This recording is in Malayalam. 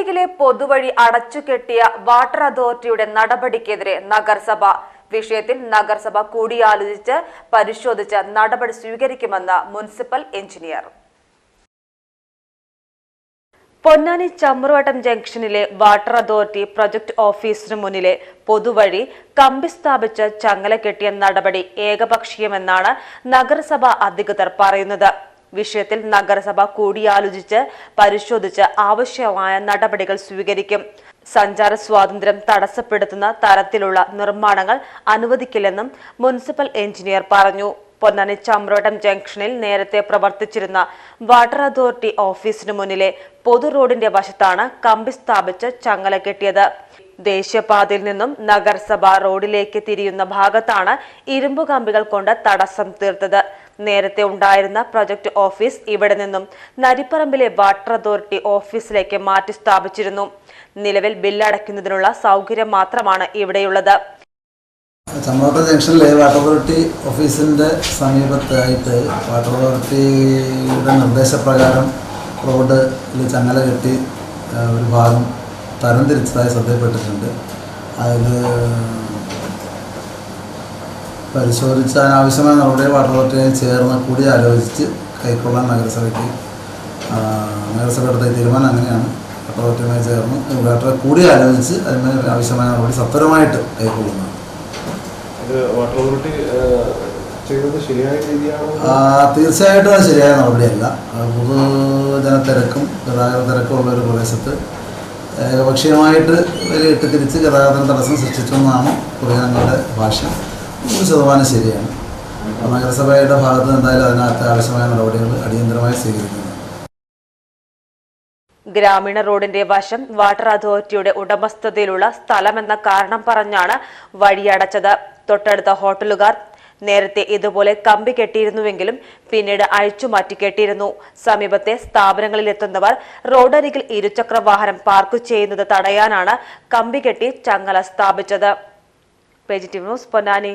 റോഡരികിലെ പൊതുവഴി അടച്ചുകെട്ടിയ വാട്ടർ അതോറിറ്റിയുടെ നടപടിക്കെതിരെ നഗരസഭ. വിഷയത്തിൽ നഗരസഭ കൂടിയാലോചിച്ച് പരിശോധിച്ച് നടപടി സ്വീകരിക്കുമെന്ന് മുനിസിപ്പൽ എഞ്ചിനീയർ. പൊന്നാനി ചമ്രുവട്ടം ജംഗ്ഷനിലെ വാട്ടർ അതോറിറ്റി പ്രൊജക്ട് ഓഫീസിനു മുന്നിലെ പൊതുവഴി കമ്പി സ്ഥാപിച്ച് ചങ്ങല കെട്ടിയ നടപടി ഏകപക്ഷീയമെന്നാണ് നഗരസഭ അധികൃതർ പറയുന്നത്. വിഷയത്തിൽ നഗരസഭ കൂടിയാലോചിച്ച് പരിശോധിച്ച് ആവശ്യമായ നടപടികൾ സ്വീകരിക്കും. സഞ്ചാര സ്വാതന്ത്ര്യം തടസ്സപ്പെടുത്തുന്ന തരത്തിലുള്ള നിർമ്മാണങ്ങൾ അനുവദിക്കില്ലെന്നും മുനിസിപ്പൽ എഞ്ചിനീയർ പറഞ്ഞു. പൊന്നാനി ചമ്രോട്ടം ജംഗ്ഷനിൽ നേരത്തെ പ്രവർത്തിച്ചിരുന്ന വാട്ടർ അതോറിറ്റി ഓഫീസിനു മുന്നിലെ പൊതു റോഡിന്റെ വശത്താണ് കമ്പി സ്ഥാപിച്ച് ചങ്ങല കെട്ടിയത്. ദേശീയപാതയിൽ നിന്നും നഗരസഭ റോഡിലേക്ക് തിരിയുന്ന ഭാഗത്താണ് ഇരുമ്പു കമ്പികൾ കൊണ്ട് തടസ്സം തീർത്തത്. നേരത്തെ ഉണ്ടായിരുന്ന പ്രൊജക്ട് ഓഫീസ് ഇവിടെ നിന്നും നരിപ്പറമ്പിലെ വാട്ടർ അതോറിറ്റി ഓഫീസിലേക്ക് മാറ്റി സ്ഥാപിച്ചിരുന്നു. നിലവിൽ ബില്ലടയ്ക്കുന്നതിനുള്ള സൗകര്യം മാത്രമാണ് ഇവിടെയുള്ളത്. ചമ്മോട്ട ജംഗ്ഷനിലെ വാട്ടർ അതോറിറ്റി ഓഫീസിന്റെ സമീപത്തായിട്ട് വാട്ടർ അതോറിറ്റിയുടെ നിർദ്ദേശപ്രകാരം റോഡ് ചങ്ങല കെട്ടി ഒരു ഭാഗം തരംതിരിച്ചതായി ശ്രദ്ധയിൽപ്പെട്ടിട്ടുണ്ട്. അതിൽ പരിശോധിച്ച് അതിനാവശ്യമായ നടപടി വാട്ടർ അതോറിറ്റിയായി ചേർന്ന് കൂടി ആലോചിച്ച് കൈക്കൊള്ളാൻ നഗരസഭയ്ക്ക് നഗരസഭ എടുത്ത തീരുമാനം അങ്ങനെയാണ്. വാട്ടർ അതോറിറ്റിയുമായി ചേർന്ന് വാട്ടറെ കൂടി ആലോചിച്ച് അതിന് ആവശ്യമായ നടപടി സത്വരമായിട്ട് കൈക്കൊള്ളുന്നതാണ് രീതിയാണോ? തീർച്ചയായിട്ടും അത് ശരിയായ നടപടിയല്ല. പൊതുജന പൊതുജനത്തിരക്കും ഗതാഗത തിരക്കും ഉള്ള ഒരു പ്രദേശത്ത് ഏകപക്ഷീയമായിട്ട് വിലയിട്ട് തിരിച്ച് ഗതാഗതത്തിന് തടസ്സം സൃഷ്ടിച്ചെന്നാണ് ഭാഷ. നൂറ് ശതമാനം ശരിയാണ്. നഗരസഭയുടെ ഭാഗത്ത് എന്തായാലും അതിനകത്ത് ആവശ്യമായ നടപടികൾ അടിയന്തരമായി സ്വീകരിക്കുന്നു. ഗ്രാമീണ റോഡിന്റെ വശം വാട്ടർ അതോറിറ്റിയുടെ ഉടമസ്ഥതയിലുള്ള സ്ഥലമെന്ന കാരണം പറഞ്ഞാണ് വഴിയടച്ചത്. തൊട്ടടുത്ത ഹോട്ടലുകാർ നേരത്തെ ഇതുപോലെ കമ്പി കെട്ടിയിരുന്നുവെങ്കിലും പിന്നീട് അഴിച്ചുമാറ്റി കെട്ടിയിരുന്നു. സമീപത്തെ സ്ഥാപനങ്ങളിലെത്തുന്നവർ റോഡരികിൽ ഇരുചക്ര വാഹനം പാർക്ക് ചെയ്യുന്നത് തടയാനാണ് കമ്പി കെട്ടി ചങ്ങല സ്ഥാപിച്ചത്. Positive news Ponnani.